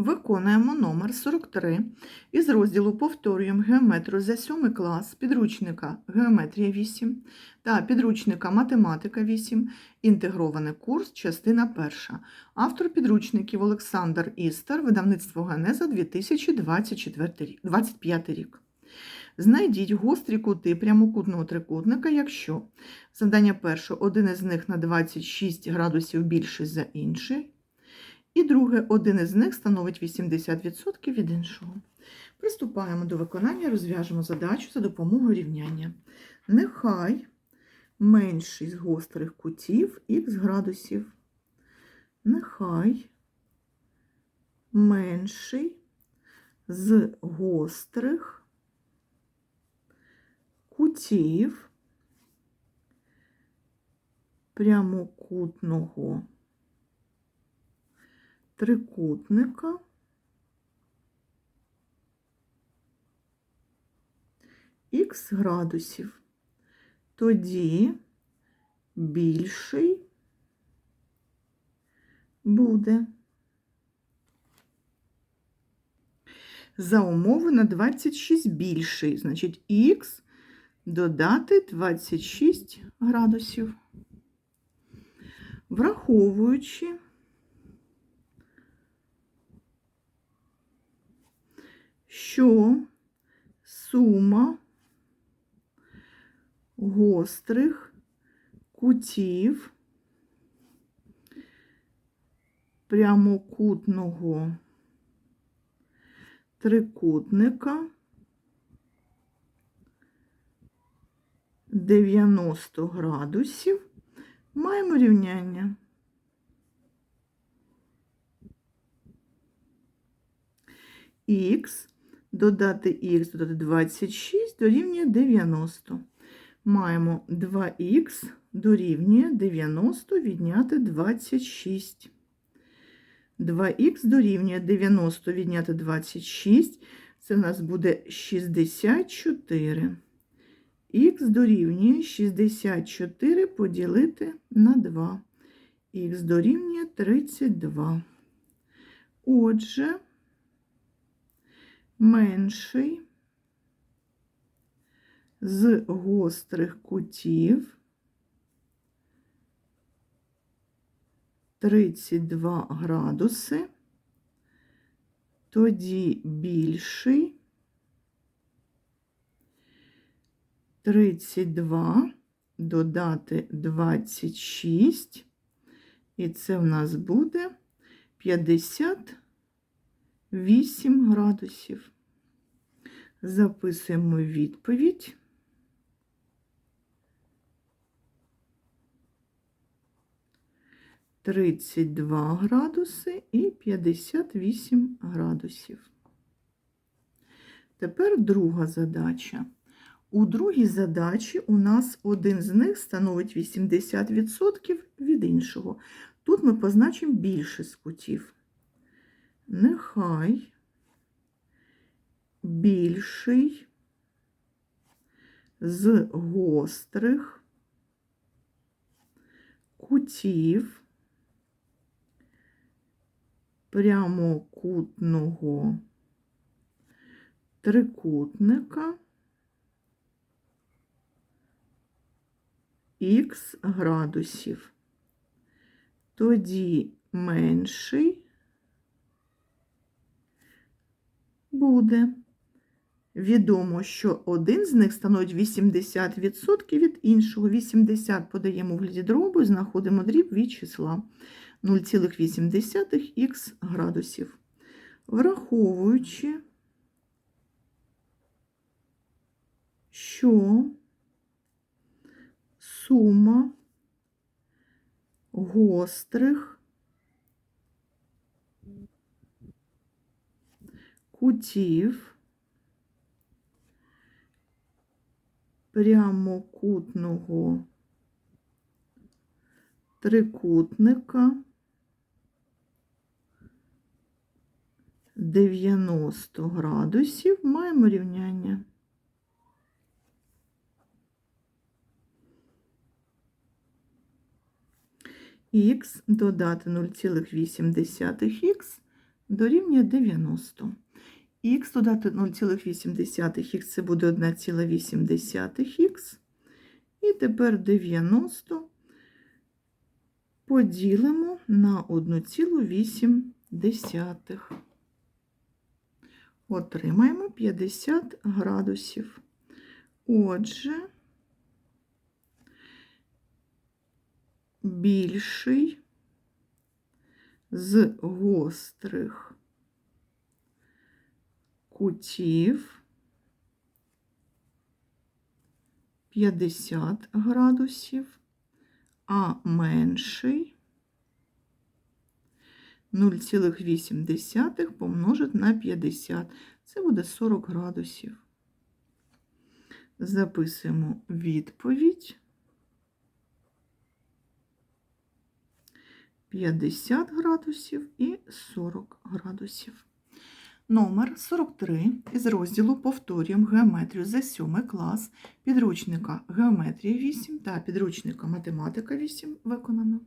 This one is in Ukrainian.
Виконуємо номер 43 із розділу Повторюємо геометрію за 7 клас підручника Геометрія 8 та підручника Математика 8, інтегрований курс, частина 1. Автор підручників Олександр Істер, видавництво Генеза 2025 рік. Знайдіть гострі кути прямокутного трикутника, якщо завдання перше, один із них на 26 градусів більший за інший, і друге, один із них становить 80% від іншого. Приступаємо до виконання, розв'яжемо задачу за допомогою рівняння. Нехай менший з гострих кутів х градусів. Нехай менший з гострих кутів прямокутного трикутника х градусів. Тоді більший буде за умови на 26 більший, значить х додати 26 градусів. Враховуючи що сума гострих кутів прямокутного трикутника 90 градусів маємо рівняння. х додати х додати 26 дорівнює 90. Маємо 2х дорівнює 90 відняти 26. 2х дорівнює 90 відняти 26. Це в нас буде 64. Х дорівнює 64 поділити на 2. Х дорівнює 32. Отже, менший з гострих кутів 32 градуси, тоді більший 32 додати 26, і це в нас буде 50 8 градусів. Записуємо відповідь. Тридцять два градуси і 58 градусів. Тепер друга задача. У другій задачі у нас один з них становить 80% від іншого. Тут ми позначимо більше з кутів нехай. Більший. З гострих. Кутів. Прямокутного. Трикутника. Х градусів. Тоді менший буде. Відомо, що один з них становить 80% від іншого. 80 подаємо в гляді дробу і знаходимо дріб від числа 0,8х градусів. Враховуючи, що сума гострих кутів прямокутного трикутника 90 градусів маємо рівняння. Х додати 0,8х дорівнює 90. Х додати 0,8х це буде 1,8х. І тепер 90 поділимо на 1,8. Отримаємо 50 градусів. Отже, більший з гострих кутів 50 градусів, а менший 0,8 помножити на 50. Це буде 40 градусів. Записуємо відповідь. 50 градусів і 40 градусів. Номер 43 із розділу Повторюємо геометрію за 7 клас підручника Геометрія 8 та підручника Математика 8 виконано.